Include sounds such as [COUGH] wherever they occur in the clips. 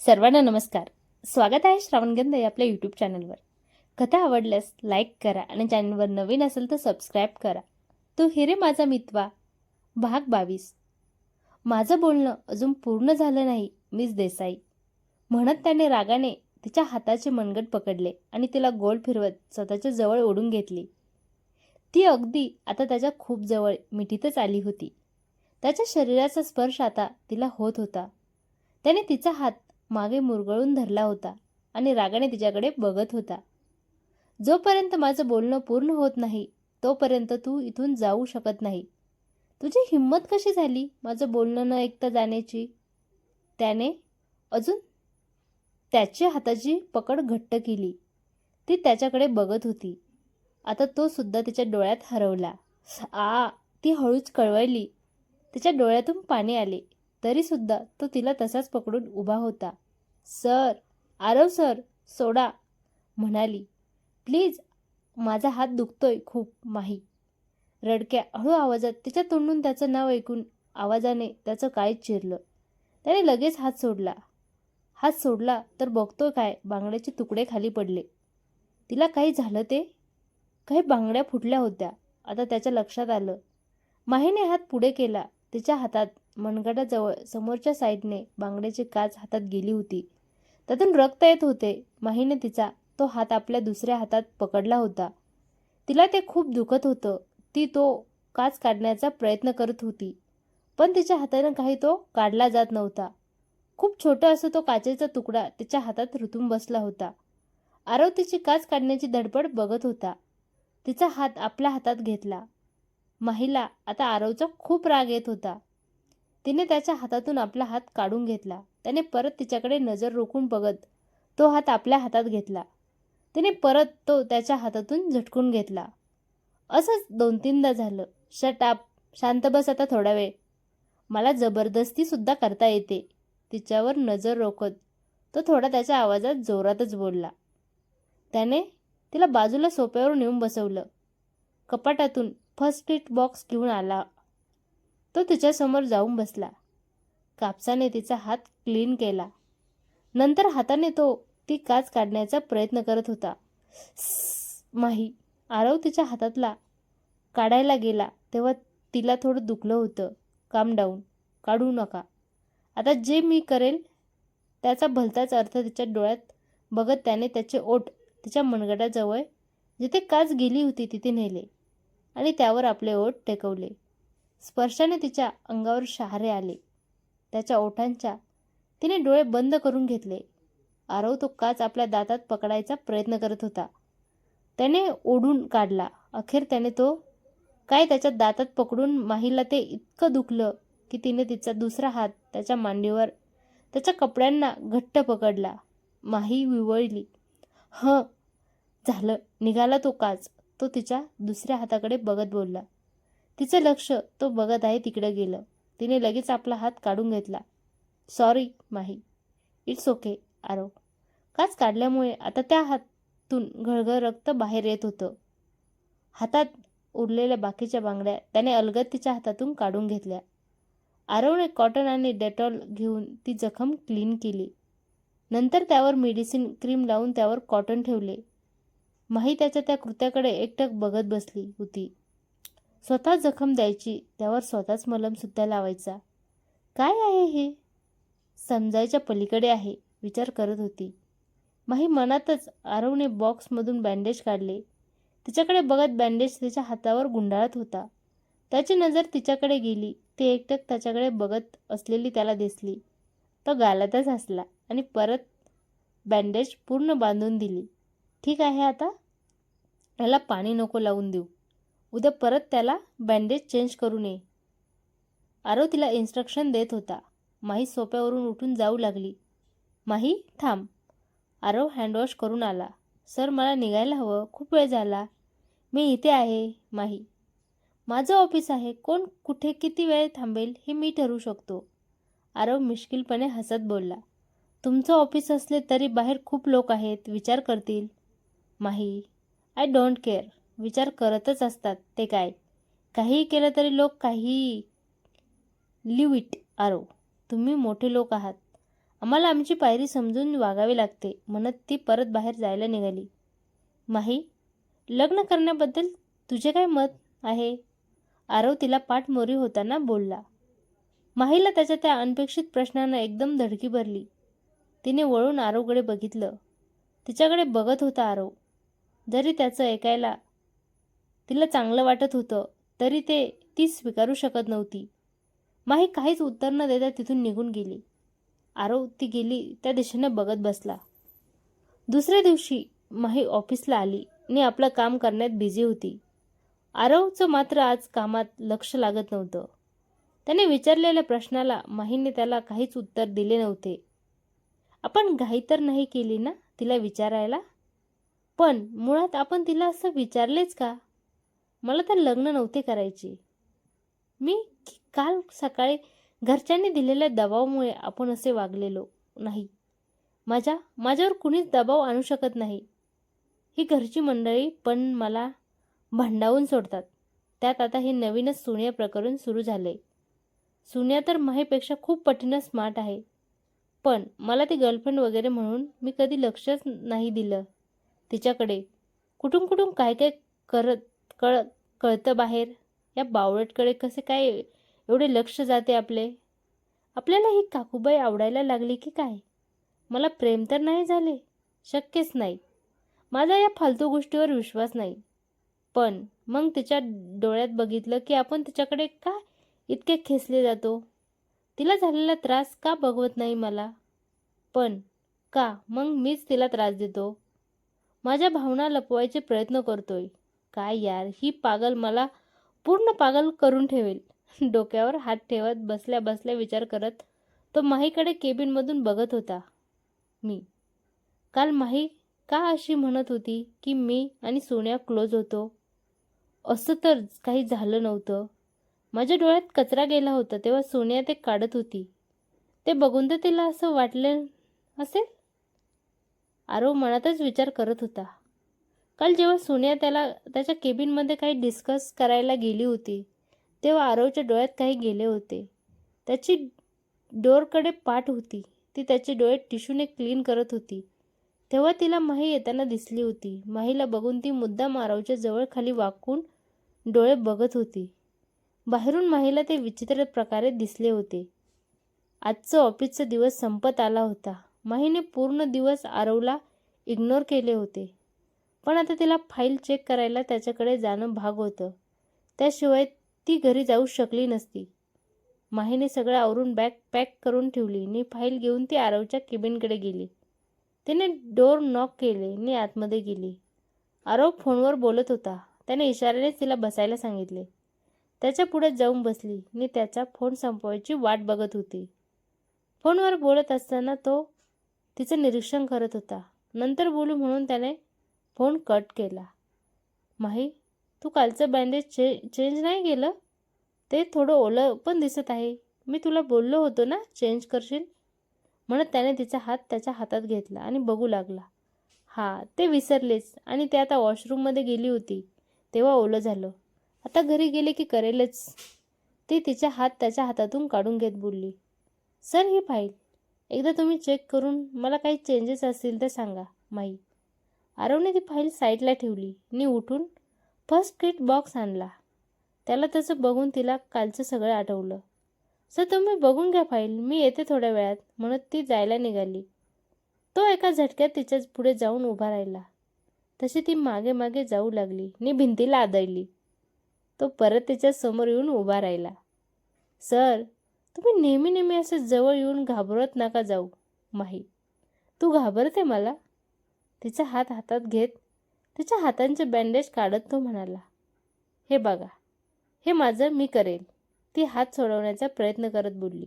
सर्वांना नमस्कार. स्वागत आहे श्रावणगंध आपल्या यूट्यूब चॅनलवर कथा आवडल्यास लाईक करा आणि चॅनलवर नवीन असेल तर सबस्क्राईब करा. तो हिरे माझा मितवा भाग बावीस. माझं बोलणं अजून पूर्ण झालं नाही मिस देसाई. म्हणत त्याने रागाने तिच्या हाताचे मनगट पकडले आणि तिला गोल फिरवत स्वतःच्या जवळ ओढून घेतली. ती अगदी आता त्याच्या खूप जवळ मिठीतच आली होती. त्याच्या शरीराचा स्पर्श आता तिला होत होता. त्याने तिचा हात मागे मुरगळून धरला होता आणि रागाने तिच्याकडे बघत होता. जोपर्यंत माझं बोलणं पूर्ण होत नाही तोपर्यंत तू इथून जाऊ शकत नाही. तुझी हिंमत कशी झाली माझं बोलणं न ऐकता जाण्याची? त्याने अजून त्याच्या हाताची पकड घट्ट केली. ती त्याच्याकडे बघत होती. आता तो सुद्धा तिच्या डोळ्यात हरवला. आ ती हळूच कळवळली तिच्या डोळ्यातून पाणी आले. तरीसुद्धा तो तिला तसाच पकडून उभा होता. सर आरव सर सोडा म्हणाली. प्लीज माझा हात दुखतोय खूप माही. रडक्या हळू आवाजात तिच्या तोंडून त्याचं नाव ऐकून आवाजाने त्याचं काय चिरलं. त्याने लगेच हात सोडला. हात सोडला तर बघतोय काय बांगड्याचे तुकडे खाली पडले. तिला काही झालं ते? काही बांगड्या फुटल्या होत्या. आता त्याच्या लक्षात आलं. माहीने हात पुढे केला. तिच्या हातात मनगटाजवळ समोरच्या साईडने बांगड्याची काच हातात गेली होती. त्यातून रक्त येत होते. माहीने तिचा तो हात आपल्या दुसऱ्या हातात पकडला होता. तिला ते खूप दुखत होतं. ती तो काच काढण्याचा प्रयत्न करत होती. पण तिच्या हातानं काही तो काढला जात नव्हता. खूप छोटा असं तो काचेचा तुकडा तिच्या हातात रुतून बसला होता. आरव तिची काच काढण्याची धडपड बघत होता. तिचा हात आपल्या हातात घेतला. माहीला आता आरवचा खूप राग येत होता. तिने त्याच्या हातातून आपला हात काढून घेतला. त्याने परत तिच्याकडे नजर रोखून बघत तो हात आपल्या हातात घेतला. तिने परत तो त्याच्या हातातून झटकून घेतला. असंच दोन तीनदा झालं. शट आप. शांत बस आता थोडा वेळ. मला जबरदस्तीसुद्धा करता येते. तिच्यावर नजर रोखत तो थोडा त्याच्या आवाजात जोरातच बोलला. त्याने तिला बाजूला सोप्यावर नेऊन बसवलं. कपाटातून फर्स्ट एड बॉक्स घेऊन आला. तो तिच्यासमोर जाऊन बसला. कापसाने तिचा हात क्लीन केला. नंतर हाताने तो ती काच काढण्याचा प्रयत्न करत होता. माही आरव तिच्या हातातला काढायला गेला तेव्हा तिला थोडं दुखलं होतं. काम डाऊन काढू नका. आता जे मी करेल त्याचा भलताच अर्थ तिच्या डोळ्यात बघत त्याने त्याचे ओठ तिच्या मनगटाजवळ जिथे काच गेली होती तिथे नेले आणि त्यावर आपले ओठ टेकवले. स्पर्शाने तिच्या अंगावर शहारे आले. त्याच्या ओठांच्या तिने डोळे बंद करून घेतले. आरव तो काच आपल्या दातात पकडायचा प्रयत्न करत होता. त्याने ओढून काढला. अखेर त्याने तो काय त्याच्या दातात पकडून माहीला ते इतकं दुखलं की तिने तिचा दुसरा हात त्याच्या मांडीवर त्याच्या कपड्यांना घट्ट पकडला. माही विवळली. हं. झालं. निघाला तो काच. तो तिच्या दुसऱ्या हाताकडे बघत बोलला. तिचं लक्ष तो बघत आहे तिकडे गेलं. तिने लगेच आपला हात काढून घेतला. Sorry Mahi. It's okay Aaro काच काढल्यामुळे आता त्या हातून घळघळ रक्त बाहेर येत होतं. हातात उरलेल्या बाकीच्या बांगड्या त्याने अलगद तिच्या हातातून काढून घेतल्या. आरवने कॉटन आणि डेटॉल घेऊन ती जखम क्लीन केली. नंतर त्यावर मेडिसिन क्रीम लावून त्यावर कॉटन ठेवले. माही त्याच्या त्या कृत्याकडे एकटक बघत बसली होती. स्वतः जखम द्यायची त्यावर स्वतःच मलमसुद्धा लावायचा. काय आहे हे? समजायच्या पलीकडे आहे विचार करत होती. माही मनातच आरवने बॉक्समधून बँडेज काढले. तिच्याकडे बघत बँडेज तिच्या हातावर गुंडाळत होता. त्याची नजर तिच्याकडे गेली. ती एकटक त्याच्याकडे बघत असलेली त्याला दिसली. तो गालातच हसला आणि परत बँडेज पूर्ण बांधून दिली. ठीक आहे आता? याला पाणी नको लावून देऊ. उद्या परत त्याला बँडेज चेंज करू नये. आरव तिला इन्स्ट्रक्शन देत होता. माही सोप्यावरून उठून जाऊ लागली. माही थांब. आरव हँडवॉश करून आला. सर मला निघायला हवं. खूप वेळ झाला. मी इथे आहे माही. माझं ऑफिस आहे. कोण कुठे किती वेळ थांबेल हे मी ठरवू शकतो. आरव मिश्किलपणे हसत बोलला. तुमचं ऑफिस असले तरी बाहेर खूप लोक आहेत. विचार करतील. माही आय डोंट केअर विचार करतच असतात ते काय? काहीही केलं तरी लोक काही लिव इट आरो. तुम्ही मोठे लोक आहात. आम्हाला आमची पायरी समजून वागावी लागते. म्हणत ती परत बाहेर जायला निघाली. माही लग्न करण्याबद्दल तुझे काय मत आहे? आरव तिला पाठमोरी होताना बोलला. माहीला त्याच्या त्या अनपेक्षित प्रश्नानं एकदम धडकी भरली. तिने वळून आरवकडे बघितलं. तिच्याकडे बघत होता आरव जरी त्याचं ऐकायला तिला चांगलं वाटत होतं तरी ते ती स्वीकारू शकत नव्हती. माही काहीच उत्तर न देता तिथून निघून गेली. आरव ती गेली त्या दिशेने बघत बसला. दुसऱ्या दिवशी माही ऑफिसला आली आणि आपलं काम करण्यात बिझी होती. आरवचं मात्र आज कामात लक्ष लागत नव्हतं. त्याने विचारलेल्या प्रश्नाला माहीने त्याला काहीच उत्तर दिले नव्हते. आपण घाई तर नाही केली ना तिला विचारायला? पण मुळात आपण तिला असं विचारलेच का? मला तर लग्न नव्हते करायचे. मी काल सकाळी घरच्यांनी दिलेल्या दबावामुळे आपण असे वागलेलो नाही. माझ्या माझ्यावर कुणीच दबाव आणू शकत नाही. ही घरची मंडळी पण मला भांडावून सोडतात. त्यात आता हे नवीनच सुन्या प्रकरण सुरू झाले सुन्या तर माहीपेक्षा खूप पटीनं स्मार्ट आहे. पण मला ती गर्लफ्रेंड वगैरे म्हणून मी कधी लक्षच नाही दिलं. तिच्याकडे कुठून कुठून काय काय करत कळ कळतं बाहेर. या बावळटकडे कसे काय एवढे लक्ष जाते आपले? आपल्याला ही काकूबाई आवडायला लागली की काय? मला प्रेम तर नाही झाले. शक्यच नाही. माझा या फालतू गोष्टीवर विश्वास नाही. पण मग तिच्या डोळ्यात बघितलं की आपण तिच्याकडे का इतके खेचले जातो? तिला झालेला त्रास का बघवत नाही मला? पण का? मग मीच तिला त्रास देतो. माझ्या भावना लपवायचे प्रयत्न करतोय. काय यार ही पागल मला पूर्ण पागल करून ठेवेल. [LAUGHS] डोक्यावर हात ठेवत बसल्या बसल्या विचार करत तो माहीकडे केबिनमधून बघत होता. मी. काल माही का अशी म्हणत होती की मी आणि सोन्या क्लोज होतो? असं तर काही झालं नव्हतं. माझ्या डोळ्यात कचरा गेला होता तेव्हा सोनिया ते काढत होती. ते बघून तर तिला असं वाटलं असेल? आरव मनातच विचार करत होता. काल जेव्हा सोनिया त्याला त्याच्या केबिनमध्ये काही डिस्कस करायला गेली होती तेव्हा आरवच्या डोळ्यात काही गेले होते. त्याची डोरकडे पाठ होती. ती त्याचे डोळे टिश्यूने क्लीन करत होती. तेव्हा तिला माही येताना दिसली होती. माहीला बघून ती मुद्दाम आरवच्या जवळ खाली वाकून डोळे बघत होती. बाहेरून माहीला ते विचित्र प्रकारे दिसले होते. आजचं ऑफिसचा दिवस संपत आला होता. माहीने पूर्ण दिवस आरवला इग्नोर केले होते. पण आता तिला फाईल चेक करायला त्याच्याकडे जाणं भाग होतं. त्याशिवाय ती घरी जाऊ शकली नसती. माहीने सगळं आवरून बॅग पॅक करून ठेवली. आणि फाईल घेऊन ती आरवच्या केबिनकडे गेली. तिने डोर नॉक केले. आणि आतमध्ये गेली. आरव फोनवर बोलत होता. त्याने इशाऱ्याने तिला बसायला सांगितले. त्याच्या पुढे जाऊन बसली. आणि त्याचा फोन संपवायची वाट बघत होती. फोनवर बोलत असताना तो तिचं निरीक्षण करत होता. नंतर बोलू म्हणून त्याने फोन कट केला. माही तू कालचं बँडेज चे चेंज नाही केलं? ते थोडं ओलं पण दिसत आहे. मी तुला बोललो होतो ना चेंज करशील? म्हणत त्याने तिचा हात त्याच्या हातात घेतला आणि बघू लागला. हा ते विसरलेच आणि ते आता वॉशरूममध्ये गेली होती. तेव्हा ओलं झालं. आता घरी गेले की करेलच. ती तिचा हात त्याच्या हातातून काढून घेत बोलली. सर ही फाईल एकदा तुम्ही चेक करून मला काही चेंजेस असतील तर सांगा माई आरवने ती फाईल साईडला ठेवली. आणि उठून फर्स्ट किट बॉक्स आणला. त्याला तसं बघून तिला कालचं सगळं आठवलं. सर तुम्ही बघून घ्या फाईल. मी येते थोड्या वेळात. म्हणत ती जायला निघाली. तो एका झटक्यात तिच्या पुढे जाऊन उभा राहिला. तशी ती मागे मागे जाऊ लागली. आणि भिंतीला आदळली. तो परत तिच्या समोर येऊन उभा राहिला. सर तुम्ही नेहमी नेहमी असं जवळ येऊन घाबरत नका जाऊ माही. तू घाबरते मला? तिचा हात हातात घेत तिच्या हातांचे बँडेज काढत तो म्हणाला हे बघा हे माझं मी करेल. ती हात सोडवण्याचा प्रयत्न करत बोलली.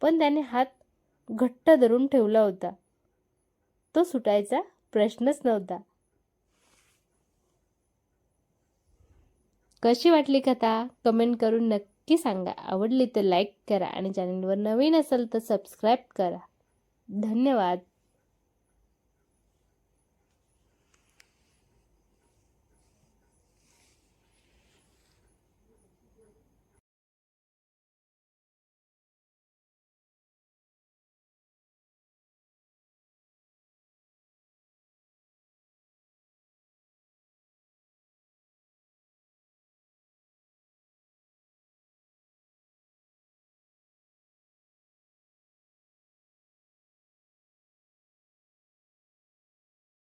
पण त्याने हात घट्ट धरून ठेवला होता. तो सुटायचा प्रश्नच नव्हता. कशी वाटली कथा? कमेंट करून नक्की सांगा. आवडली तर लाईक करा आणि चॅनलवर नवीन असेल तर सबस्क्राईब करा. धन्यवाद.